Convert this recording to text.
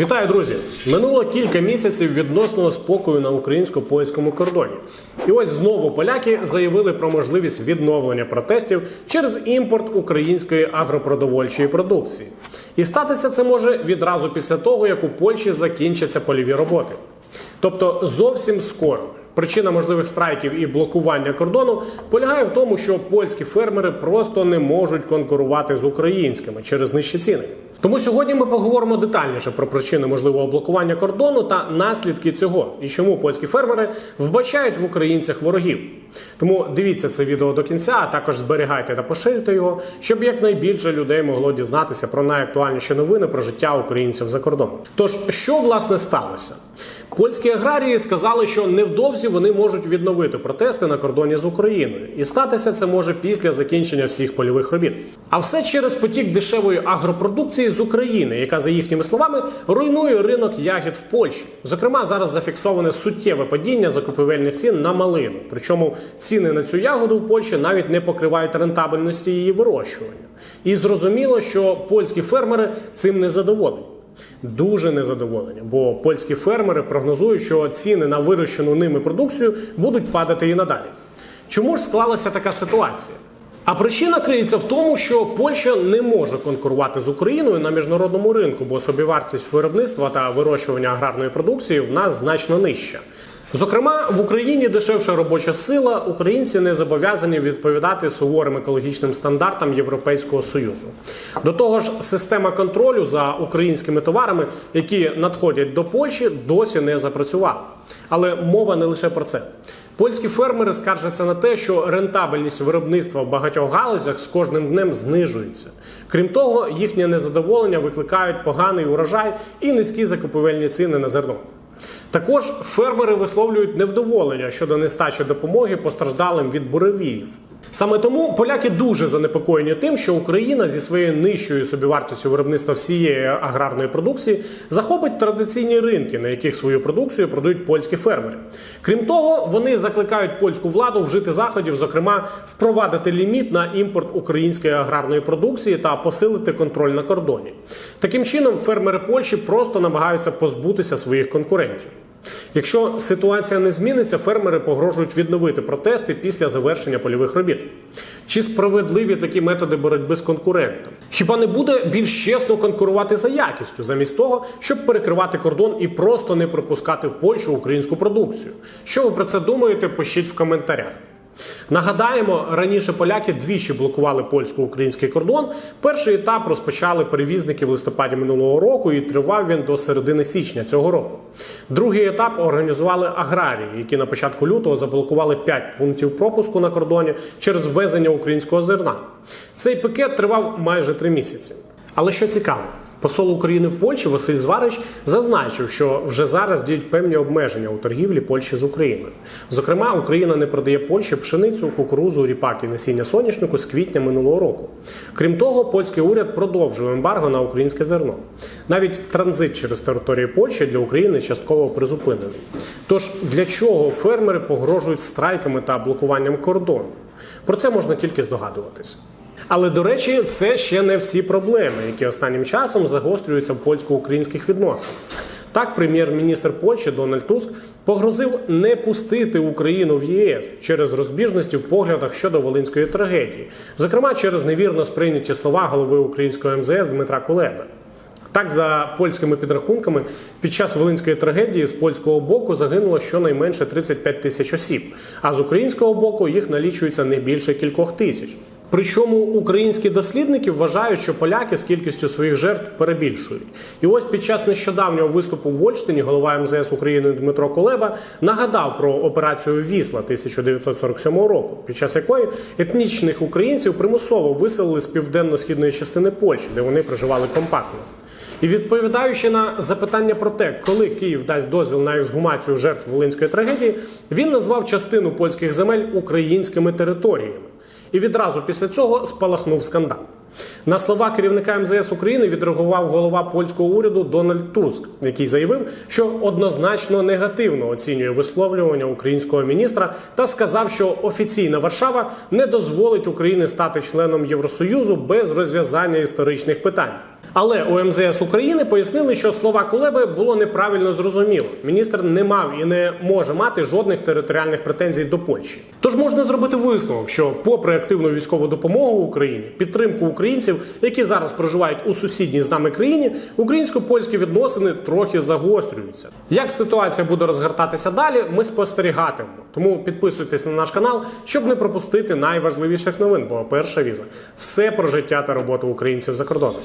Вітаю, друзі! Минуло кілька місяців відносного спокою на українсько-польському кордоні. І ось знову поляки заявили про можливість відновлення протестів через імпорт української агропродовольчої продукції. І статися це може відразу після того, як у Польщі закінчаться польові роботи. Тобто зовсім скоро. Причина можливих страйків і блокування кордону полягає в тому, що польські фермери просто не можуть конкурувати з українськими через нижчі ціни. Тому сьогодні ми поговоримо детальніше про причини можливого блокування кордону та наслідки цього, і чому польські фермери вбачають в українцях ворогів. Тому дивіться це відео до кінця, а також зберігайте та поширюйте його, щоб якнайбільше людей могло дізнатися про найактуальніші новини про життя українців за кордоном. Тож, що власне сталося? Польські аграрії сказали, що невдовзі вони можуть відновити протести на кордоні з Україною, і статися це може після закінчення всіх польових робіт. А все через потік дешевої агропродукції з України, яка, за їхніми словами, руйнує ринок ягід в Польщі. Зокрема, зараз зафіксоване суттєве падіння закупівельних цін на малину. Причому ціни на цю ягоду в Польщі навіть не покривають рентабельності її вирощування. І зрозуміло, що польські фермери цим не задоволені. Дуже незадоволені, бо польські фермери прогнозують, що ціни на вирощену ними продукцію будуть падати і надалі. Чому ж склалася така ситуація? А причина криється в тому, що Польща не може конкурувати з Україною на міжнародному ринку, бо собівартість виробництва та вирощування аграрної продукції в нас значно нижча. Зокрема, в Україні дешевша робоча сила, українці не зобов'язані відповідати суворим екологічним стандартам Європейського союзу. До того ж, система контролю за українськими товарами, які надходять до Польщі, досі не запрацювала. Але мова не лише про це. Польські фермери скаржаться на те, що рентабельність виробництва в багатьох галузях з кожним днем знижується. Крім того, їхнє незадоволення викликають поганий урожай і низькі закупівельні ціни на зерно. Також фермери висловлюють невдоволення щодо нестачі допомоги постраждалим від буревіїв. Саме тому поляки дуже занепокоєні тим, що Україна зі своєю нижчою собівартістю виробництва всієї аграрної продукції захопить традиційні ринки, на яких свою продукцію продають польські фермери. Крім того, вони закликають польську владу вжити заходів, зокрема, впровадити ліміт на імпорт української аграрної продукції та посилити контроль на кордоні. Таким чином, фермери Польщі просто намагаються позбутися своїх конкурентів. Якщо ситуація не зміниться, фермери погрожують відновити протести після завершення польових робіт. Чи справедливі такі методи боротьби з конкурентом? Хіба не буде більш чесно конкурувати за якістю, замість того, щоб перекривати кордон і просто не пропускати в Польщу українську продукцію? Що ви про це думаєте? Пишіть в коментарях. Нагадаємо, раніше поляки двічі блокували польсько-український кордон. Перший етап розпочали перевізники в листопаді минулого року і тривав він до середини січня цього року. Другий етап організували аграрії, які на початку лютого заблокували 5 пунктів пропуску на кордоні через ввезення українського зерна. Цей пакет тривав майже три місяці. Але що цікаво, посол України в Польщі Василь Зварич зазначив, що вже зараз діють певні обмеження у торгівлі Польщі з Україною. Зокрема, Україна не продає Польщі пшеницю, кукурузу, ріпак і насіння соняшнику з квітня минулого року. Крім того, польський уряд продовжує ембарго на українське зерно. Навіть транзит через територію Польщі для України частково призупинений. Тож для чого фермери погрожують страйками та блокуванням кордону? Про це можна тільки здогадуватись. Але до речі, це ще не всі проблеми, які останнім часом загострюються в польсько-українських відносинах. Так, прем'єр-міністр Польщі Дональд Туск погрозив не пустити Україну в ЄС через розбіжності в поглядах щодо волинської трагедії, зокрема через невірно сприйняті слова голови українського МЗС Дмитра Кулеби. Так, за польськими підрахунками, під час волинської трагедії з польського боку загинуло щонайменше 35 тисяч осіб, а з українського боку їх налічується не більше кількох тисяч. Причому українські дослідники вважають, що поляки з кількістю своїх жертв перебільшують. І ось під час нещодавнього виступу в Ольштині голова МЗС України Дмитро Кулеба нагадав про операцію Вісла 1947 року, під час якої етнічних українців примусово виселили з південно-східної частини Польщі, де вони проживали компактно. І відповідаючи на запитання про те, коли Київ дасть дозвіл на ексгумацію жертв волинської трагедії, він назвав частину польських земель українськими територіями. І відразу після цього спалахнув скандал. На слова керівника МЗС України відреагував голова польського уряду Дональд Туск, який заявив, що однозначно негативно оцінює висловлювання українського міністра та сказав, що офіційна Варшава не дозволить Україні стати членом Євросоюзу без розв'язання історичних питань. Але у МЗС України пояснили, що слова Кулеби було неправильно зрозуміло. Міністр не мав і не може мати жодних територіальних претензій до Польщі. Тож можна зробити висновок, що, попри активну військову допомогу Україні, підтримку українців, які зараз проживають у сусідній з нами країні, українсько-польські відносини трохи загострюються. Як ситуація буде розгортатися далі, ми спостерігатимемо. Тому підписуйтесь на наш канал, щоб не пропустити найважливіших новин. Бо перша віза все про життя та роботу українців за кордоном.